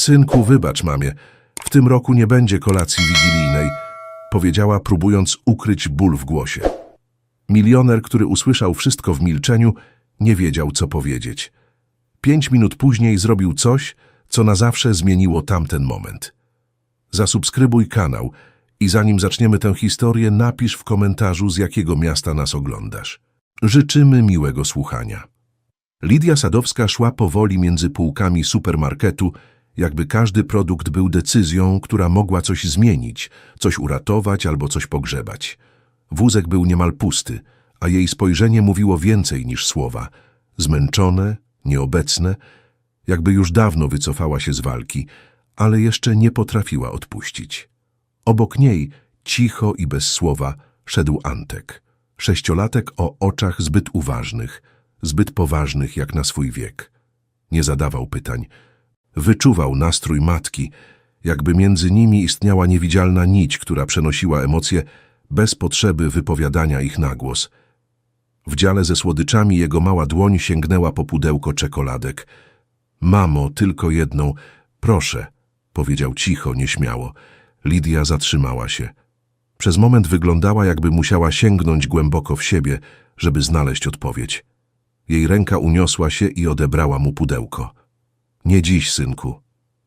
Synku, wybacz mamie, w tym roku nie będzie kolacji wigilijnej, powiedziała, próbując ukryć ból w głosie. Milioner, który usłyszał wszystko w milczeniu, nie wiedział, co powiedzieć. Pięć minut później zrobił coś, co na zawsze zmieniło tamten moment. Zasubskrybuj kanał i zanim zaczniemy tę historię, napisz w komentarzu, z jakiego miasta nas oglądasz. Życzymy miłego słuchania. Lidia Sadowska szła powoli między półkami supermarketu, jakby każdy produkt był decyzją, która mogła coś zmienić, coś uratować albo coś pogrzebać. Wózek był niemal pusty, a jej spojrzenie mówiło więcej niż słowa. Zmęczone, nieobecne, jakby już dawno wycofała się z walki, ale jeszcze nie potrafiła odpuścić. Obok niej, cicho i bez słowa, szedł Antek. Sześciolatek o oczach zbyt uważnych, zbyt poważnych jak na swój wiek. Nie zadawał pytań. Wyczuwał nastrój matki, jakby między nimi istniała niewidzialna nić, która przenosiła emocje bez potrzeby wypowiadania ich na głos. W dziale ze słodyczami jego mała dłoń sięgnęła po pudełko czekoladek. Mamo, tylko jedną, proszę, powiedział cicho, nieśmiało. Lidia zatrzymała się. Przez moment wyglądała, jakby musiała sięgnąć głęboko w siebie, żeby znaleźć odpowiedź. Jej ręka uniosła się i odebrała mu pudełko. Nie dziś, synku.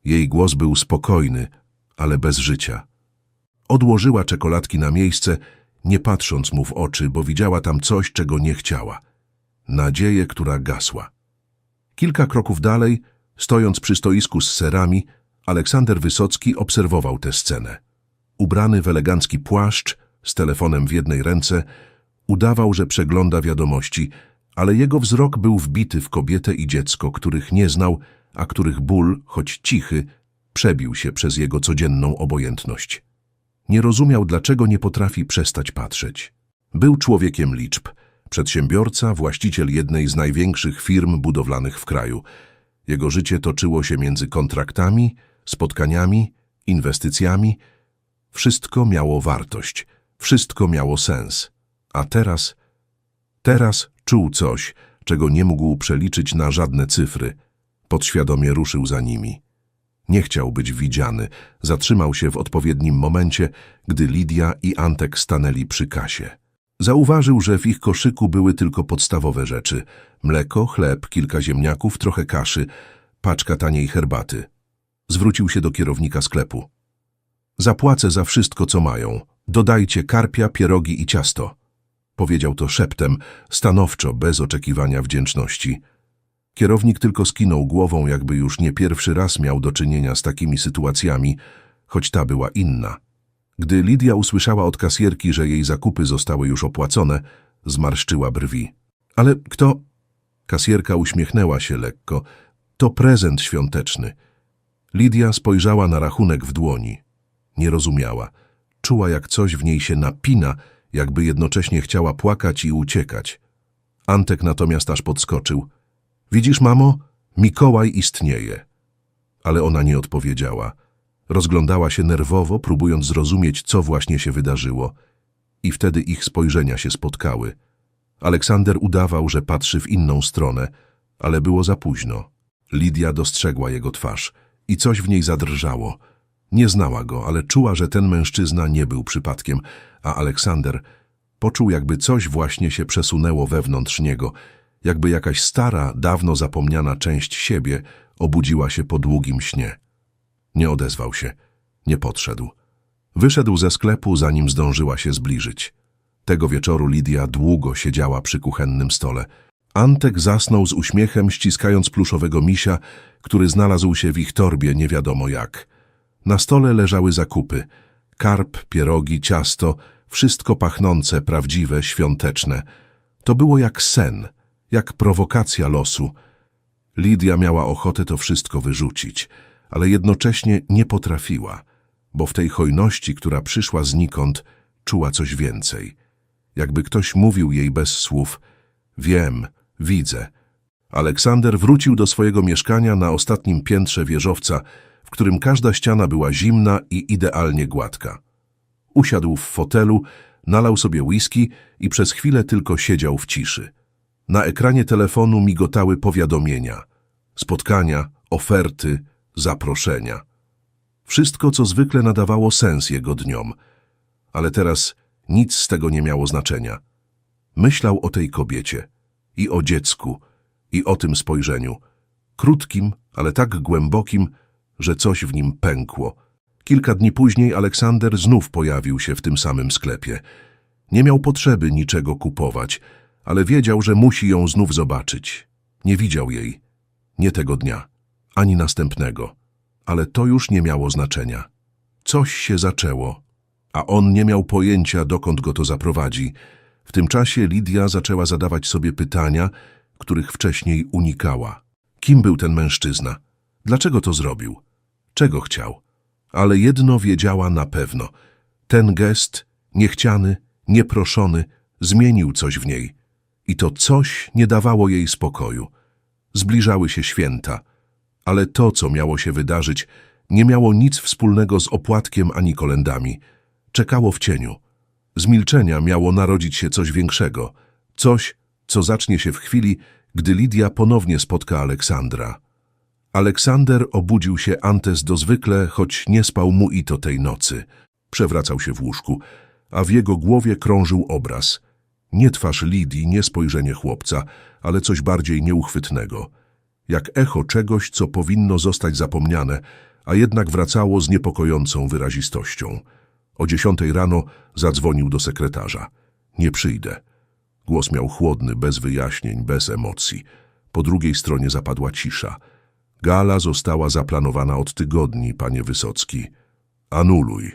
Jej głos był spokojny, ale bez życia. Odłożyła czekoladki na miejsce, nie patrząc mu w oczy, bo widziała tam coś, czego nie chciała. Nadzieję, która gasła. Kilka kroków dalej, stojąc przy stoisku z serami, Aleksander Wysocki obserwował tę scenę. Ubrany w elegancki płaszcz, z telefonem w jednej ręce, udawał, że przegląda wiadomości, ale jego wzrok był wbity w kobietę i dziecko, których nie znał, a których ból, choć cichy, przebił się przez jego codzienną obojętność. Nie rozumiał, dlaczego nie potrafi przestać patrzeć. Był człowiekiem liczb, przedsiębiorca, właściciel jednej z największych firm budowlanych w kraju. Jego życie toczyło się między kontraktami, spotkaniami, inwestycjami. Wszystko miało wartość, wszystko miało sens. A teraz, teraz czuł coś, czego nie mógł przeliczyć na żadne cyfry. Podświadomie ruszył za nimi. Nie chciał być widziany, zatrzymał się w odpowiednim momencie, gdy Lidia i Antek stanęli przy kasie. Zauważył, że w ich koszyku były tylko podstawowe rzeczy. Mleko, chleb, kilka ziemniaków, trochę kaszy, paczka taniej herbaty. Zwrócił się do kierownika sklepu. Zapłacę za wszystko, co mają. Dodajcie karpia, pierogi i ciasto. Powiedział to szeptem, stanowczo, bez oczekiwania wdzięczności. Kierownik tylko skinął głową, jakby już nie pierwszy raz miał do czynienia z takimi sytuacjami, choć ta była inna. Gdy Lidia usłyszała od kasjerki, że jej zakupy zostały już opłacone, zmarszczyła brwi. Ale kto... Kasjerka uśmiechnęła się lekko. To prezent świąteczny. Lidia spojrzała na rachunek w dłoni. Nie rozumiała. Czuła, jak coś w niej się napina, jakby jednocześnie chciała płakać i uciekać. Antek natomiast aż podskoczył. Widzisz, mamo? Mikołaj istnieje. Ale ona nie odpowiedziała. Rozglądała się nerwowo, próbując zrozumieć, co właśnie się wydarzyło. I wtedy ich spojrzenia się spotkały. Aleksander udawał, że patrzy w inną stronę, ale było za późno. Lidia dostrzegła jego twarz i coś w niej zadrżało. Nie znała go, ale czuła, że ten mężczyzna nie był przypadkiem, a Aleksander poczuł, jakby coś właśnie się przesunęło wewnątrz niego, jakby jakaś stara, dawno zapomniana część siebie obudziła się po długim śnie. Nie odezwał się, nie podszedł. Wyszedł ze sklepu, zanim zdążyła się zbliżyć. Tego wieczoru Lidia długo siedziała przy kuchennym stole. Antek zasnął z uśmiechem, ściskając pluszowego misia, który znalazł się w ich torbie nie wiadomo jak. Na stole leżały zakupy. Karp, pierogi, ciasto, wszystko pachnące, prawdziwe, świąteczne. To było jak sen, jak prowokacja losu. Lidia miała ochotę to wszystko wyrzucić, ale jednocześnie nie potrafiła, bo w tej hojności, która przyszła znikąd, czuła coś więcej. Jakby ktoś mówił jej bez słów, wiem, widzę. Aleksander wrócił do swojego mieszkania na ostatnim piętrze wieżowca, w którym każda ściana była zimna i idealnie gładka. Usiadł w fotelu, nalał sobie whisky i przez chwilę tylko siedział w ciszy. Na ekranie telefonu migotały powiadomienia. Spotkania, oferty, zaproszenia. Wszystko, co zwykle nadawało sens jego dniom. Ale teraz nic z tego nie miało znaczenia. Myślał o tej kobiecie i o dziecku i o tym spojrzeniu. Krótkim, ale tak głębokim, że coś w nim pękło. Kilka dni później Aleksander znów pojawił się w tym samym sklepie. Nie miał potrzeby niczego kupować, ale wiedział, że musi ją znów zobaczyć. Nie widział jej. Nie tego dnia, ani następnego. Ale to już nie miało znaczenia. Coś się zaczęło, a on nie miał pojęcia, dokąd go to zaprowadzi. W tym czasie Lidia zaczęła zadawać sobie pytania, których wcześniej unikała. Kim był ten mężczyzna? Dlaczego to zrobił? Czego chciał? Ale jedno wiedziała na pewno. Ten gest, niechciany, nieproszony, zmienił coś w niej. I to coś nie dawało jej spokoju. Zbliżały się święta, ale to, co miało się wydarzyć, nie miało nic wspólnego z opłatkiem ani kolendami. Czekało w cieniu. Z milczenia miało narodzić się coś większego. Coś, co zacznie się w chwili, gdy Lidia ponownie spotka Aleksandra. Aleksander obudził się antes do zwykle, choć nie spał mu i to tej nocy. Przewracał się w łóżku, a w jego głowie krążył obraz. Nie twarz Lidii, nie spojrzenie chłopca, ale coś bardziej nieuchwytnego. Jak echo czegoś, co powinno zostać zapomniane, a jednak wracało z niepokojącą wyrazistością. O dziesiątej rano zadzwonił do sekretarza. Nie przyjdę. Głos miał chłodny, bez wyjaśnień, bez emocji. Po drugiej stronie zapadła cisza. Gala została zaplanowana od tygodni, panie Wysocki. Anuluj,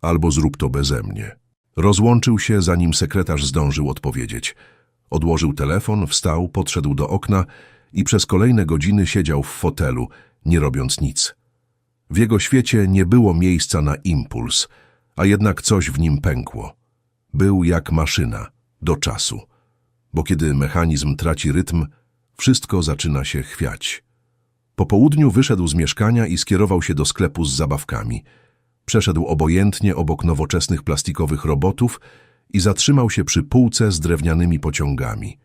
albo zrób to beze mnie. Rozłączył się, zanim sekretarz zdążył odpowiedzieć. Odłożył telefon, wstał, podszedł do okna i przez kolejne godziny siedział w fotelu, nie robiąc nic. W jego świecie nie było miejsca na impuls, a jednak coś w nim pękło. Był jak maszyna, do czasu. Bo kiedy mechanizm traci rytm, wszystko zaczyna się chwiać. Po południu wyszedł z mieszkania i skierował się do sklepu z zabawkami. Przeszedł obojętnie obok nowoczesnych plastikowych robotów i zatrzymał się przy półce z drewnianymi pociągami.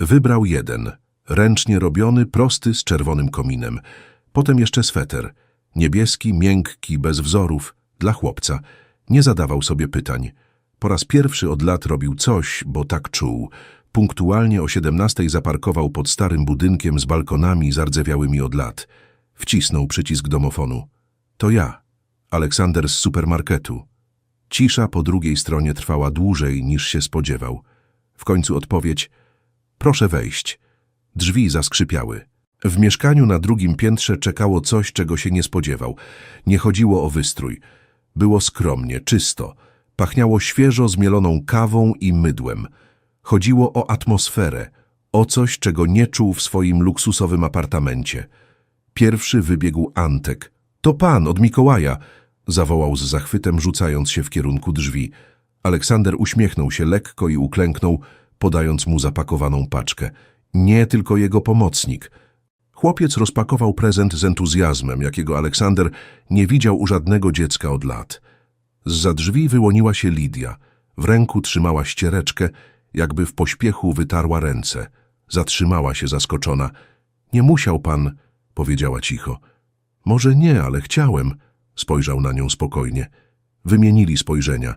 Wybrał jeden, ręcznie robiony, prosty, z czerwonym kominem. Potem jeszcze sweter, niebieski, miękki, bez wzorów, dla chłopca. Nie zadawał sobie pytań. Po raz pierwszy od lat robił coś, bo tak czuł. Punktualnie o siedemnastej zaparkował pod starym budynkiem z balkonami zardzewiałymi od lat. Wcisnął przycisk domofonu. To ja, Aleksander z supermarketu. Cisza po drugiej stronie trwała dłużej niż się spodziewał. W końcu odpowiedź. Proszę wejść. Drzwi zaskrzypiały. W mieszkaniu na drugim piętrze czekało coś, czego się nie spodziewał. Nie chodziło o wystrój. Było skromnie, czysto. Pachniało świeżo zmieloną kawą i mydłem. Chodziło o atmosferę, o coś, czego nie czuł w swoim luksusowym apartamencie. Pierwszy wybiegł Antek. To pan, od Mikołaja! Zawołał z zachwytem, rzucając się w kierunku drzwi. Aleksander uśmiechnął się lekko i uklęknął, podając mu zapakowaną paczkę. Nie tylko jego pomocnik. Chłopiec rozpakował prezent z entuzjazmem, jakiego Aleksander nie widział u żadnego dziecka od lat. Zza drzwi wyłoniła się Lidia. W ręku trzymała ściereczkę, jakby w pośpiechu wytarła ręce. Zatrzymała się zaskoczona. Nie musiał pan, powiedziała cicho. Może nie, ale chciałem. Spojrzał na nią spokojnie. Wymienili spojrzenia.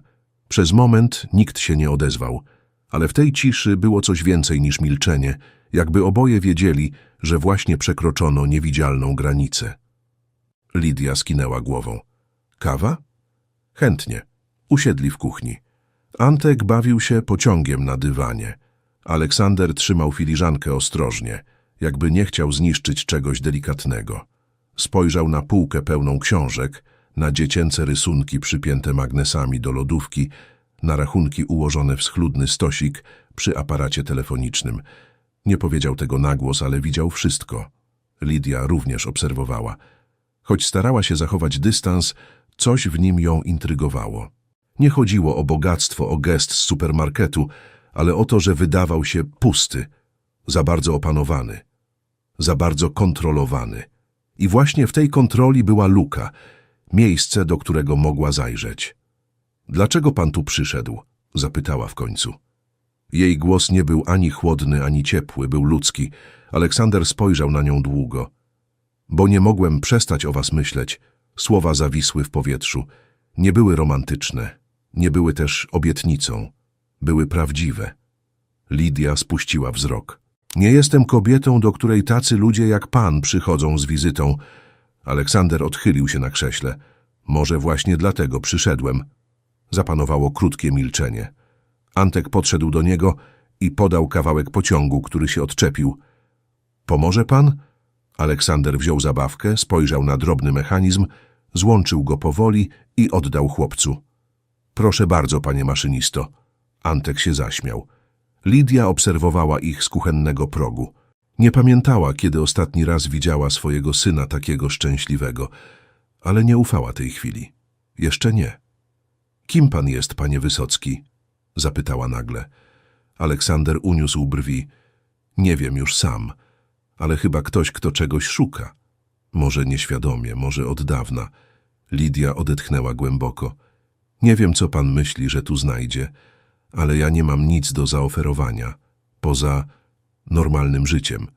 Przez moment nikt się nie odezwał, ale w tej ciszy było coś więcej niż milczenie, jakby oboje wiedzieli, że właśnie przekroczono niewidzialną granicę. Lidia skinęła głową. Kawa? Chętnie. Usiedli w kuchni. Antek bawił się pociągiem na dywanie. Aleksander trzymał filiżankę ostrożnie, jakby nie chciał zniszczyć czegoś delikatnego. Spojrzał na półkę pełną książek, na dziecięce rysunki przypięte magnesami do lodówki, na rachunki ułożone w schludny stosik przy aparacie telefonicznym. Nie powiedział tego na głos, ale widział wszystko. Lidia również obserwowała. Choć starała się zachować dystans, coś w nim ją intrygowało. Nie chodziło o bogactwo, o gest z supermarketu, ale o to, że wydawał się pusty, za bardzo opanowany, za bardzo kontrolowany. I właśnie w tej kontroli była luka, miejsce, do którego mogła zajrzeć. Dlaczego pan tu przyszedł? zapytała w końcu. Jej głos nie był ani chłodny, ani ciepły, był ludzki. Aleksander spojrzał na nią długo. Bo nie mogłem przestać o was myśleć. Słowa zawisły w powietrzu. Nie były romantyczne. Nie były też obietnicą. Były prawdziwe. Lidia spuściła wzrok. Nie jestem kobietą, do której tacy ludzie jak pan przychodzą z wizytą. Aleksander odchylił się na krześle. Może właśnie dlatego przyszedłem. Zapanowało krótkie milczenie. Antek podszedł do niego i podał kawałek pociągu, który się odczepił. Pomoże pan? Aleksander wziął zabawkę, spojrzał na drobny mechanizm, złączył go powoli i oddał chłopcu. Proszę bardzo, panie maszynisto. Antek się zaśmiał. Lidia obserwowała ich z kuchennego progu. Nie pamiętała, kiedy ostatni raz widziała swojego syna takiego szczęśliwego, ale nie ufała tej chwili. Jeszcze nie. Kim pan jest, panie Wysocki? Zapytała nagle. Aleksander uniósł brwi. Nie wiem już sam, ale chyba ktoś, kto czegoś szuka. Może nieświadomie, może od dawna. Lidia odetchnęła głęboko. Nie wiem, co pan myśli, że tu znajdzie, ale ja nie mam nic do zaoferowania, poza normalnym życiem.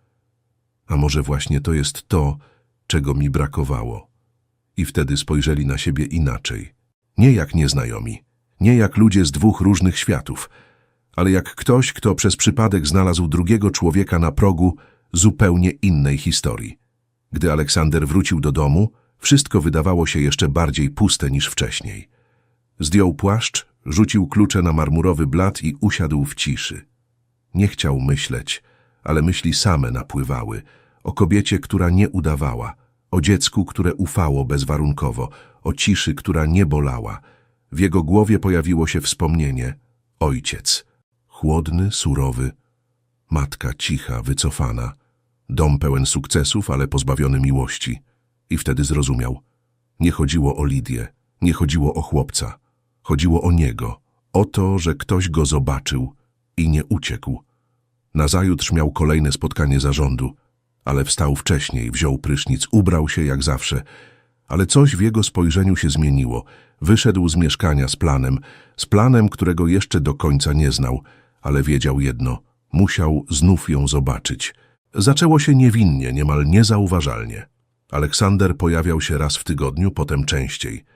A może właśnie to jest to, czego mi brakowało. I wtedy spojrzeli na siebie inaczej. Nie jak nieznajomi, nie jak ludzie z dwóch różnych światów, ale jak ktoś, kto przez przypadek znalazł drugiego człowieka na progu zupełnie innej historii. Gdy Aleksander wrócił do domu, wszystko wydawało się jeszcze bardziej puste niż wcześniej. Zdjął płaszcz, rzucił klucze na marmurowy blat i usiadł w ciszy. Nie chciał myśleć, ale myśli same napływały. O kobiecie, która nie udawała, o dziecku, które ufało bezwarunkowo, o ciszy, która nie bolała. W jego głowie pojawiło się wspomnienie. Ojciec. Chłodny, surowy. Matka cicha, wycofana. Dom pełen sukcesów, ale pozbawiony miłości. I wtedy zrozumiał. Nie chodziło o Lidię, nie chodziło o chłopca. Chodziło o niego, o to, że ktoś go zobaczył i nie uciekł. Nazajutrz miał kolejne spotkanie zarządu, ale wstał wcześniej, wziął prysznic, ubrał się jak zawsze, ale coś w jego spojrzeniu się zmieniło. Wyszedł z mieszkania z planem, z planem, którego jeszcze do końca nie znał, ale wiedział jedno, musiał znów ją zobaczyć. Zaczęło się niewinnie, niemal niezauważalnie. Aleksander pojawiał się raz w tygodniu, potem częściej.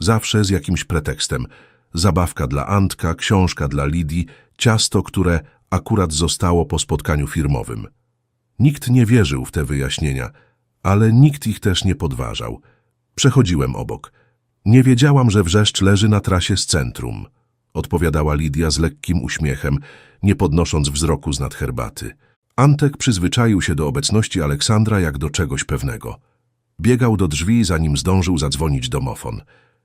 Zawsze z jakimś pretekstem. Zabawka dla Antka, książka dla Lidii, ciasto, które akurat zostało po spotkaniu firmowym. Nikt nie wierzył w te wyjaśnienia, ale nikt ich też nie podważał. Przechodziłem obok. Nie wiedziałam, że wrzeszcz leży na trasie z centrum, odpowiadała Lidia z lekkim uśmiechem, nie podnosząc wzroku z nad herbaty. Antek przyzwyczaił się do obecności Aleksandra jak do czegoś pewnego. Biegał do drzwi, zanim zdążył zadzwonić domofon.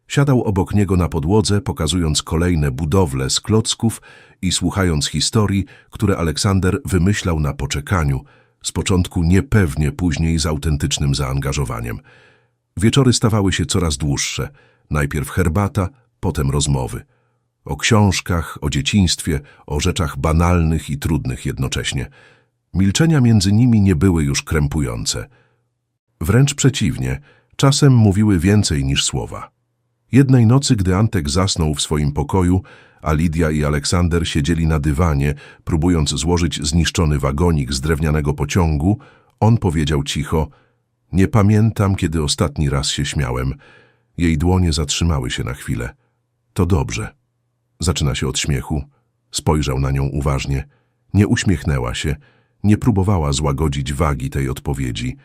Siadał obok niego na podłodze, pokazując kolejne budowle z klocków i słuchając historii, które Aleksander wymyślał na poczekaniu, z początku niepewnie, później z autentycznym zaangażowaniem. Wieczory stawały się coraz dłuższe. Najpierw herbata, potem rozmowy. O książkach, o dzieciństwie, o rzeczach banalnych i trudnych jednocześnie. Milczenia między nimi nie były już krępujące. Wręcz przeciwnie, czasem mówiły więcej niż słowa. Jednej nocy, gdy Antek zasnął w swoim pokoju, a Lidia i Aleksander siedzieli na dywanie, próbując złożyć zniszczony wagonik z drewnianego pociągu, on powiedział cicho – nie pamiętam, kiedy ostatni raz się śmiałem. Jej dłonie zatrzymały się na chwilę. To dobrze. Zaczyna się od śmiechu. Spojrzał na nią uważnie. Nie uśmiechnęła się, nie próbowała złagodzić wagi tej odpowiedzi,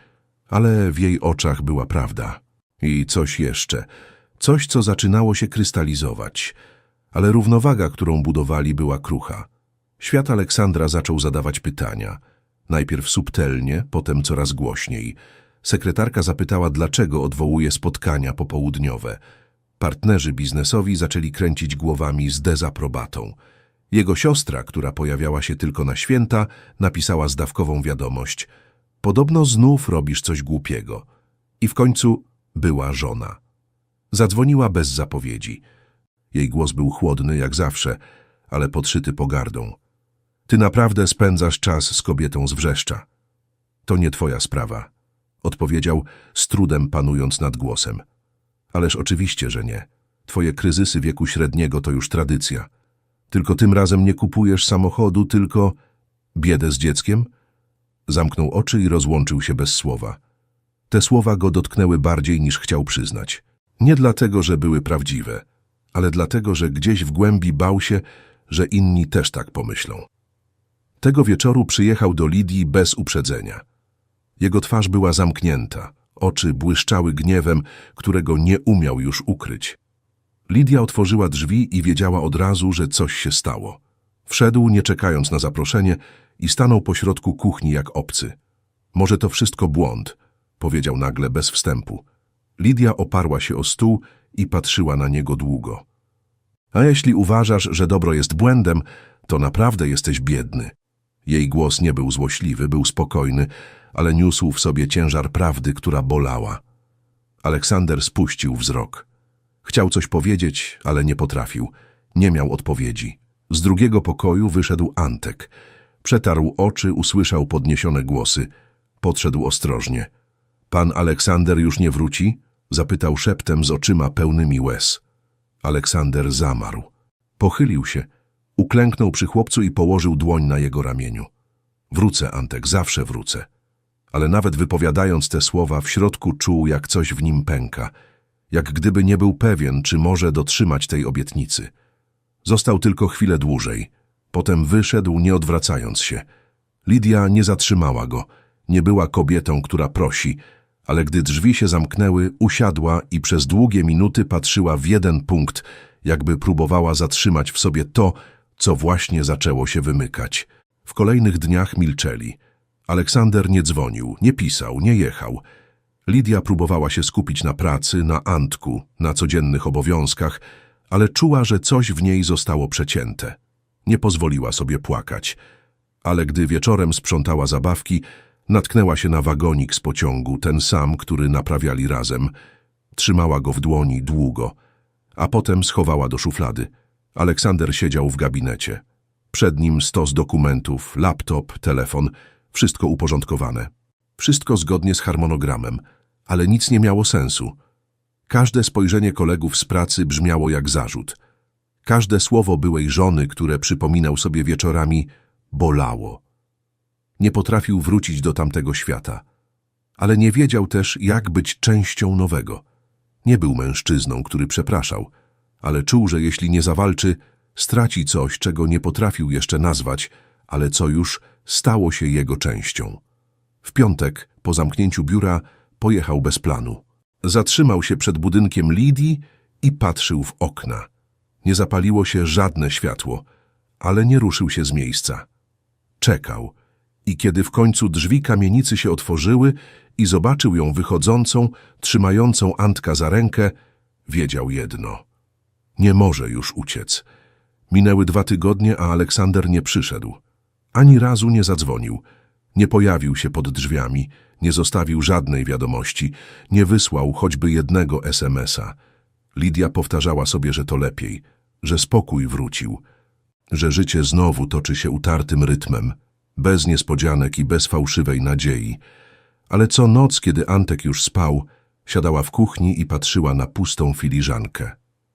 ale w jej oczach była prawda. I coś jeszcze – Coś, co zaczynało się krystalizować, ale równowaga, którą budowali, była krucha. Świat Aleksandra zaczął zadawać pytania. Najpierw subtelnie, potem coraz głośniej. Sekretarka zapytała, dlaczego odwołuje spotkania popołudniowe. Partnerzy biznesowi zaczęli kręcić głowami z dezaprobatą. Jego siostra, która pojawiała się tylko na święta, napisała zdawkową wiadomość. Podobno znów robisz coś głupiego. I w końcu była żona. Zadzwoniła bez zapowiedzi. Jej głos był chłodny jak zawsze, ale podszyty pogardą. Ty naprawdę spędzasz czas z kobietą z wrzeszcza. To nie twoja sprawa, odpowiedział, z trudem panując nad głosem. Ależ oczywiście, że nie. Twoje kryzysy wieku średniego to już tradycja. Tylko tym razem nie kupujesz samochodu, tylko biedę z dzieckiem? Zamknął oczy i rozłączył się bez słowa. Te słowa go dotknęły bardziej niż chciał przyznać. Nie dlatego, że były prawdziwe, ale dlatego, że gdzieś w głębi bał się, że inni też tak pomyślą. Tego wieczoru przyjechał do Lidii bez uprzedzenia. Jego twarz była zamknięta, oczy błyszczały gniewem, którego nie umiał już ukryć. Lidia otworzyła drzwi i wiedziała od razu, że coś się stało. Wszedł, nie czekając na zaproszenie, i stanął pośrodku kuchni jak obcy. Może to wszystko błąd, powiedział nagle bez wstępu. Lidia oparła się o stół i patrzyła na niego długo. A jeśli uważasz, że dobro jest błędem, to naprawdę jesteś biedny. Jej głos nie był złośliwy, był spokojny, ale niósł w sobie ciężar prawdy, która bolała. Aleksander spuścił wzrok. Chciał coś powiedzieć, ale nie potrafił. Nie miał odpowiedzi. Z drugiego pokoju wyszedł Antek. Przetarł oczy, usłyszał podniesione głosy. Podszedł ostrożnie. Pan Aleksander już nie wróci? Zapytał szeptem z oczyma pełnymi łez. Aleksander zamarł. Pochylił się, uklęknął przy chłopcu i położył dłoń na jego ramieniu. Wrócę, Antek, zawsze wrócę. Ale nawet wypowiadając te słowa, w środku czuł, jak coś w nim pęka. Jak gdyby nie był pewien, czy może dotrzymać tej obietnicy. Został tylko chwilę dłużej. Potem wyszedł, nie odwracając się. Lidia nie zatrzymała go. Nie była kobietą, która prosi, ale gdy drzwi się zamknęły, usiadła i przez długie minuty patrzyła w jeden punkt, jakby próbowała zatrzymać w sobie to, co właśnie zaczęło się wymykać. W kolejnych dniach milczeli. Aleksander nie dzwonił, nie pisał, nie jechał. Lidia próbowała się skupić na pracy, na Antku, na codziennych obowiązkach, ale czuła, że coś w niej zostało przecięte. Nie pozwoliła sobie płakać. Ale gdy wieczorem sprzątała zabawki, natknęła się na wagonik z pociągu, ten sam, który naprawiali razem. Trzymała go w dłoni długo, a potem schowała do szuflady. Aleksander siedział w gabinecie. Przed nim stos dokumentów, laptop, telefon, wszystko uporządkowane. Wszystko zgodnie z harmonogramem, ale nic nie miało sensu. Każde spojrzenie kolegów z pracy brzmiało jak zarzut. Każde słowo byłej żony, które przypominał sobie wieczorami, bolało. Nie potrafił wrócić do tamtego świata, ale nie wiedział też, jak być częścią nowego. Nie był mężczyzną, który przepraszał, ale czuł, że jeśli nie zawalczy, straci coś, czego nie potrafił jeszcze nazwać, ale co już stało się jego częścią. W piątek, po zamknięciu biura, pojechał bez planu. Zatrzymał się przed budynkiem Lidii i patrzył w okna. Nie zapaliło się żadne światło, ale nie ruszył się z miejsca. Czekał i kiedy w końcu drzwi kamienicy się otworzyły i zobaczył ją wychodzącą, trzymającą Antka za rękę, wiedział jedno. Nie może już uciec. Minęły dwa tygodnie, a Aleksander nie przyszedł. Ani razu nie zadzwonił. Nie pojawił się pod drzwiami, nie zostawił żadnej wiadomości, nie wysłał choćby jednego SMS-a. Lidia powtarzała sobie, że to lepiej, że spokój wrócił, że życie znowu toczy się utartym rytmem, bez niespodzianek i bez fałszywej nadziei. Ale co noc, kiedy Antek już spał, siadała w kuchni i patrzyła na pustą filiżankę.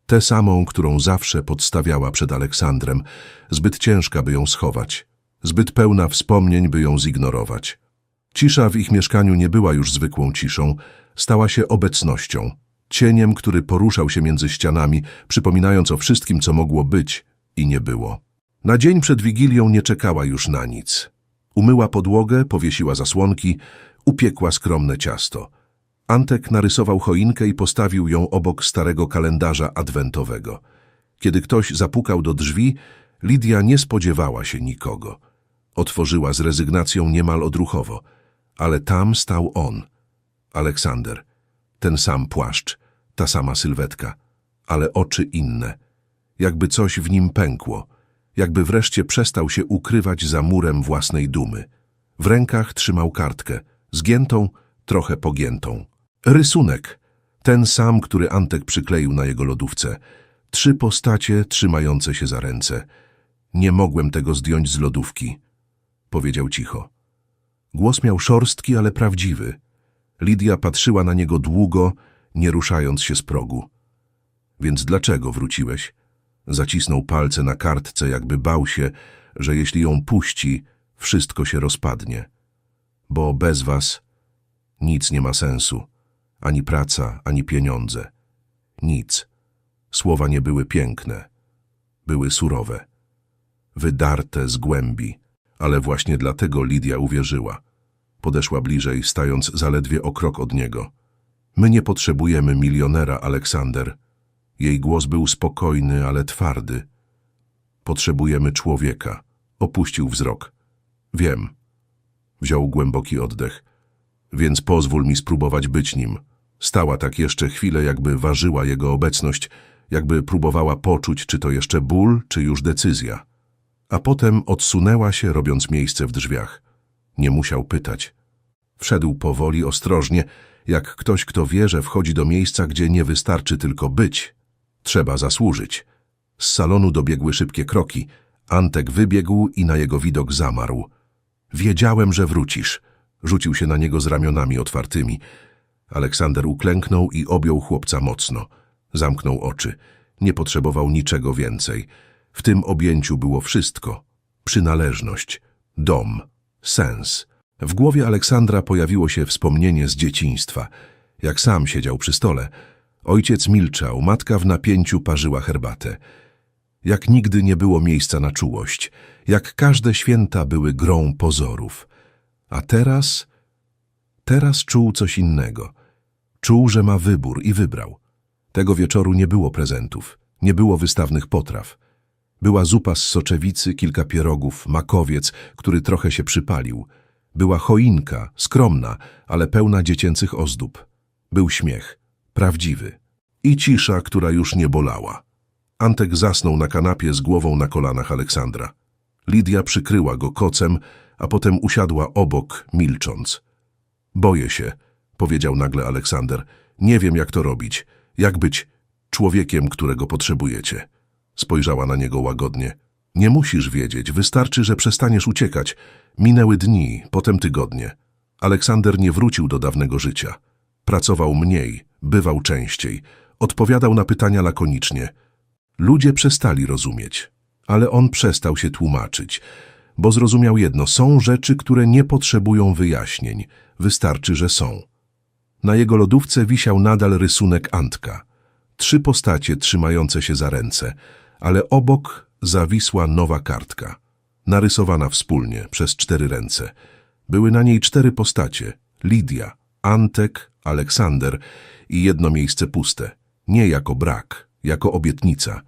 Tę samą, którą zawsze podstawiała przed Aleksandrem, zbyt ciężka, by ją schować, zbyt pełna wspomnień, by ją zignorować. Cisza w ich mieszkaniu nie była już zwykłą ciszą, stała się obecnością, cieniem, który poruszał się między ścianami, przypominając o wszystkim, co mogło być i nie było. Na dzień przed Wigilią nie czekała już na nic. Umyła podłogę, powiesiła zasłonki, upiekła skromne ciasto. Antek narysował choinkę i postawił ją obok starego kalendarza adwentowego. Kiedy ktoś zapukał do drzwi, Lidia nie spodziewała się nikogo. Otworzyła z rezygnacją niemal odruchowo, ale tam stał on, Aleksander. Ten sam płaszcz, ta sama sylwetka, ale oczy inne. Jakby coś w nim pękło, jakby wreszcie przestał się ukrywać za murem własnej dumy. W rękach trzymał kartkę, zgiętą, trochę pogiętą. Rysunek, ten sam, który Antek przykleił na jego lodówce. Trzy postacie trzymające się za ręce. Nie mogłem tego zdjąć z lodówki, powiedział cicho. Głos miał szorstki, ale prawdziwy. Lidia patrzyła na niego długo, nie ruszając się z progu. Więc dlaczego wróciłeś? Zacisnął palce na kartce, jakby bał się, że jeśli ją puści, wszystko się rozpadnie. Bo bez was Nic nie ma sensu. Ani praca, ani pieniądze. Nic. Słowa nie były piękne. Były surowe. Wydarte z głębi. Ale właśnie dlatego Lidia uwierzyła. Podeszła bliżej, stając zaledwie o krok od niego. My nie potrzebujemy milionera, Aleksander. Jej głos był spokojny, ale twardy. Potrzebujemy człowieka. Opuścił wzrok. Wiem. Wziął głęboki oddech. Więc pozwól mi spróbować być nim. Stała tak jeszcze chwilę, jakby ważyła jego obecność, jakby próbowała poczuć, czy to jeszcze ból, czy już decyzja. A potem odsunęła się, robiąc miejsce w drzwiach. Nie musiał pytać. Wszedł powoli, ostrożnie, jak ktoś, kto wie, że wchodzi do miejsca, gdzie nie wystarczy tylko być. Trzeba zasłużyć. Z salonu dobiegły szybkie kroki. Antek wybiegł i na jego widok zamarł. Wiedziałem, że wrócisz. Rzucił się na niego z ramionami otwartymi. Aleksander uklęknął i objął chłopca mocno. Zamknął oczy. Nie potrzebował niczego więcej. W tym objęciu było wszystko. Przynależność, dom, sens. W głowie Aleksandra pojawiło się wspomnienie z dzieciństwa. Jak sam siedział przy stole. Ojciec milczał, matka w napięciu parzyła herbatę. Jak nigdy nie było miejsca na czułość. Jak każde święta były grą pozorów. A teraz... Teraz czuł coś innego. Czuł, że ma wybór i wybrał. Tego wieczoru nie było prezentów, nie było wystawnych potraw. Była zupa z soczewicy, kilka pierogów, makowiec, który trochę się przypalił. Była choinka, skromna, ale pełna dziecięcych ozdób. Był śmiech, prawdziwy. I cisza, która już nie bolała. Antek zasnął na kanapie z głową na kolanach Aleksandra. Lidia przykryła go kocem, a potem usiadła obok, milcząc. Boję się, powiedział nagle Aleksander. Nie wiem, jak to robić. Jak być człowiekiem, którego potrzebujecie. Spojrzała na niego łagodnie. Nie musisz wiedzieć, wystarczy, że przestaniesz uciekać. Minęły dni, potem tygodnie. Aleksander nie wrócił do dawnego życia. Pracował mniej, bywał częściej. Odpowiadał na pytania lakonicznie. Ludzie przestali rozumieć, ale on przestał się tłumaczyć, bo zrozumiał jedno, są rzeczy, które nie potrzebują wyjaśnień, wystarczy, że są. Na jego lodówce wisiał nadal rysunek Antka. Trzy postacie trzymające się za ręce, ale obok zawisła nowa kartka, narysowana wspólnie przez cztery ręce. Były na niej cztery postacie, Lidia, Antek, Aleksander i jedno miejsce puste, nie jako brak, jako obietnica –